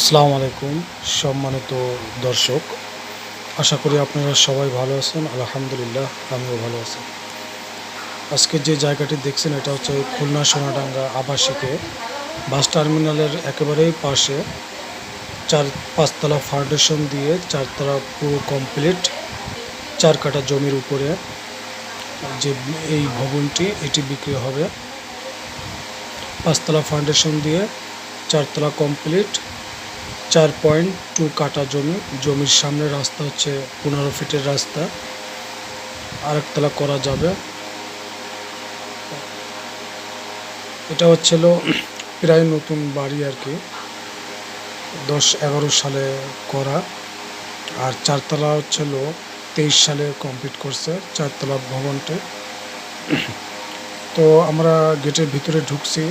আসসালামু আলাইকুম, সম্মানিত দর্শক। আশা করি আপনারা সবাই ভালো আছেন। আলহামদুলিল্লাহ, আমিও ভালো আছি। আজকে যে জায়গাটি দেখছেন, এটা হচ্ছে খুলনা সোনাডাঙ্গা আবাসিকে বাস টার্মিনালের একেবারেই পাশে চার পাঁচতলা ফাউন্ডেশন দিয়ে চারতলা পুরো কমপ্লিট চার কাটা জমির উপরে যে এই ভবনটি, এটি বিক্রি হবে। পাঁচতলা ফাউন্ডেশন দিয়ে চারতলা কমপ্লিট চার পয়েন্ট টু কাটা জমি। জমির সামনে রাস্তা হচ্ছে পনেরো ফিটের রাস্তা। আরেকতলা করা যাবে। এটা হচ্ছিল প্রায় নতুন বাড়ি আর কি। দশ এগারো সালে করা। আর চারতলা হচ্ছিল তেইশ সালে কমপ্লিট করছে চারতলা ভবনটি। তো আমরা গেটের ভিতরে ঢুকছি।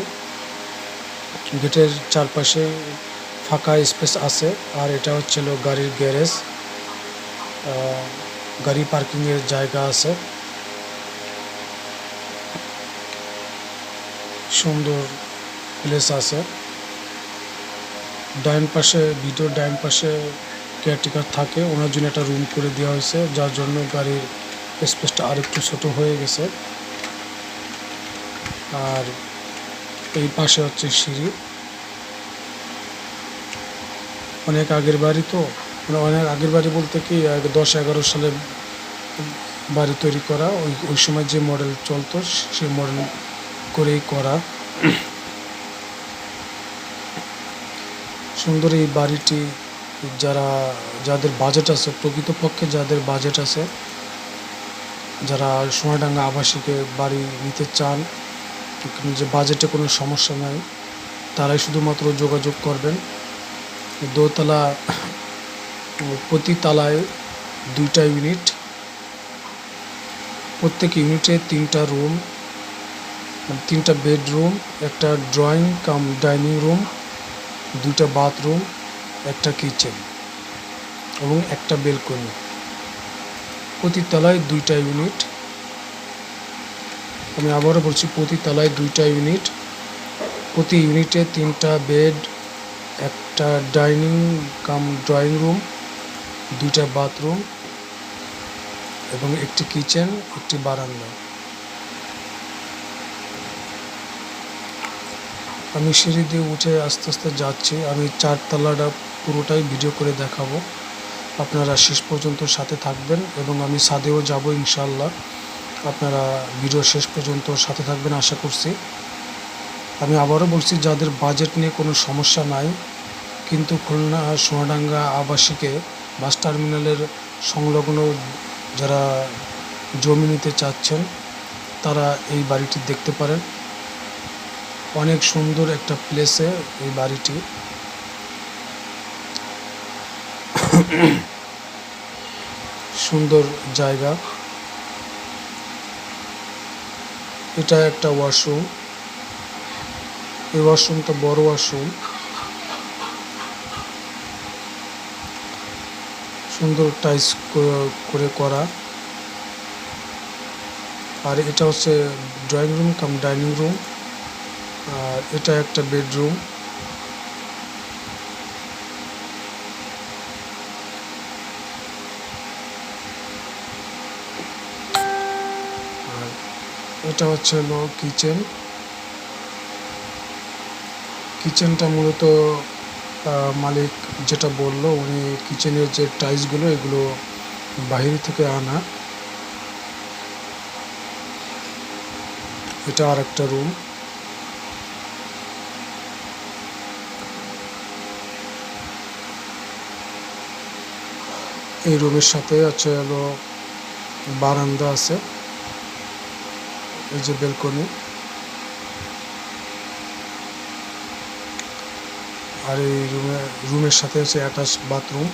গেটের চারপাশে ফাঁকা স্পেস আছে, আর এটা হচ্ছিল গাড়ির গ্যারেজ। গাড়ি পার্কিংয়ের জায়গা আছে। সুন্দর প্লেস আছে। ডাইন পাশে ভিডিওর ডাইন পাশে কেয়ারটেকার থাকে। ওনার জন্য একটা রুম করে দেওয়া হয়েছে, যার জন্য গাড়ির স্পেসটা আরেকটু ছোট হয়ে গেছে। আর এই পাশে হচ্ছে সিঁড়ি। অনেক আগের বাড়ি তো মানে অনেক আগের বাড়ি বলতে কি দশ এগারো সালে বাড়ি তৈরি করা, ওই ওই সময় যে মডেল চলতো সেই মডেল করেই করা। সুন্দর এই বাড়িটি যারা, যাদের বাজেট আছে, প্রকৃতপক্ষে যাদের বাজেট আছে, যারা সোনাডাঙ্গা আবাসিকে বাড়ি নিতে চান, যে বাজেটে কোনো সমস্যা নাই, তারাই শুধুমাত্র যোগাযোগ করবেন। দোতলা প্রতি তালায় দুইটা ইউনিট প্রত্যেক ইউনিটে তিনটা রুম তিনটা বেডরুম একটা ড্রয়িং কাম ডাইনিং রুম দুইটা বাথরুম একটা কিচেন এবং একটা বেলকনি প্রতি তলায় দুইটা ইউনিট আমি আবারও বলছি প্রতি তলায় দুইটা ইউনিট প্রতি ইউনিটে তিনটা বেড একটা ডাইনিং কাম ড্রয়িং রুম, দুইটা বাথরুম এবং একটি কিচেন, একটি বারান্দা। আমি সিঁড়ি দিয়ে উঠে আস্তে আস্তে যাচ্ছি। আমি চারতলাটা পুরোটাই ভিডিও করে দেখাবো। আপনারা শেষ পর্যন্ত সাথে থাকবেন এবং আমি ছাদেও যাব ইনশাল্লাহ আপনারা ভিডিও শেষ পর্যন্ত সাথে থাকবেন, আশা করছি। আমি আবারও বলছি, যাদের বাজেট নিয়ে কোনো সমস্যা নাই, কিন্তু খুলনা, সোনাডাঙ্গা আবাসিকে বাস টার্মিনালের সংলগ্ন যারা জমি নিতে চাচ্ছেন, তারা এই বাড়িটি দেখতে পারেন। অনেক সুন্দর একটা প্লেসে এই বাড়িটি। সুন্দর জায়গা। এটা একটা ওয়াশরুম এই ওয়াশরুমটা বড় ওয়াশরুম। সুন্দর টাইস করে, করা আর এটা হচ্ছে drawing room, cum dining room. আর এটা একটা বেডরুম। এটা হচ্ছে হলো কিচেন। কিচেনটা মূলত মালিক যেটা বলল, উনি কিচেনের যে টাইলসগুলো এগুলো বাইরে থেকে আনা। এটা আর একটা রুম এই রুমের সাথে আছে হলো বারান্দা আছে, এই যে বেলকনি আর এই রুমে, রুমের সাথে আছে অ্যাটাচ বাথরুম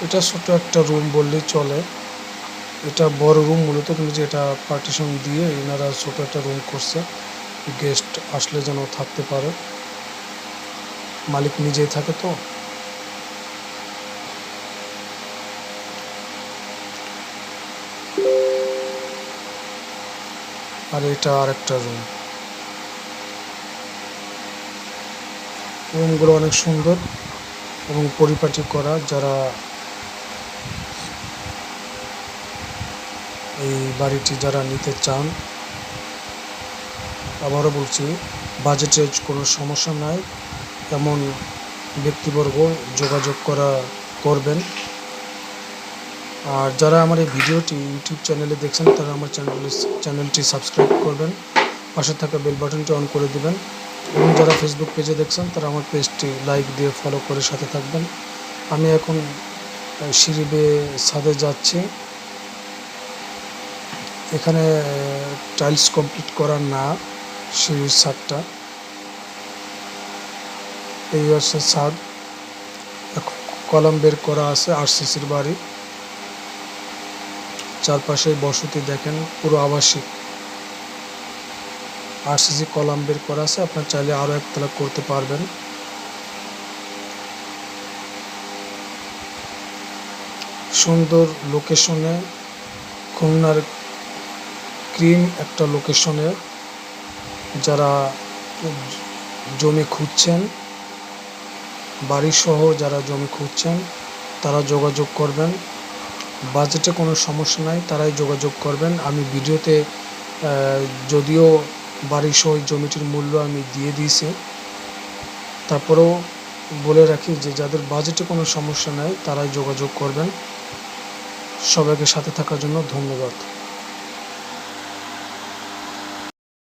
এটা ছোট একটা রুম বললেই চলে। এটা বড় রুম মূলত, কিন্তু যেটা পার্টিশন দিয়ে এনারা ছোট একটা রুম করছে। গেস্ট আসলে যেন থাকতে পারে। মালিক নিজেই থাকে তো। আর এটা আর একটা রুম রুমগুলো অনেক সুন্দর এবং পরিপাটি করা যারা এই বাড়িটি যারা নিতে চান আবারও বলছি বাজেটের কোনো সমস্যা নাই। এমন ব্যক্তিবর্গ যোগাযোগ করা করবেন। আর যারা আমার এই ভিডিওটি ইউটিউব চ্যানেলে দেখছেন, তারা আমার চ্যানেল, চ্যানেলটি সাবস্ক্রাইব করবেন। পাশে থাকা বেল বাটনটি অন করে দেবেন। এবং যারা ফেসবুক পেজে দেখছেন, তারা আমার পেজটি লাইক দিয়ে ফলো করে সাথে থাকবেন। আমি এখন সিঁড়ি বেয়ে ছাদে যাচ্ছি। এখানে টাইলস কমপ্লিট করা না। সিঁড়ির ছাদটা এই হচ্ছে ছাদ কলম বের করা আছে আরসিসির বাড়ি। চারপাশে বসতি দেখেন, পুরো আবাসিক। আরসিসি কলাম বের করা আছে, আপনার চাইলে আরও একতলা করতে পারবেন। সুন্দর লোকেশনে, খুলনার ক্রিম একটা লোকেশনে। যারা জমি খুঁজছেন, বাড়িসহ যারা জমি খুঁজছেন, তারা যোগাযোগ করবেন। বাজেটে কোনো সমস্যা নাই, তারাই যোগাযোগ করবেন। আমি ভিডিওতে যদিও বাড়িসহ এই জমিটির মূল্য আমি দিয়ে দিয়েছি। তারপরেও বলে রাখি যে, যাদের বাজেটে কোনো সমস্যা নাই, তারাই যোগাযোগ করবেন। সবাইকে সাথে থাকার জন্য ধন্যবাদ।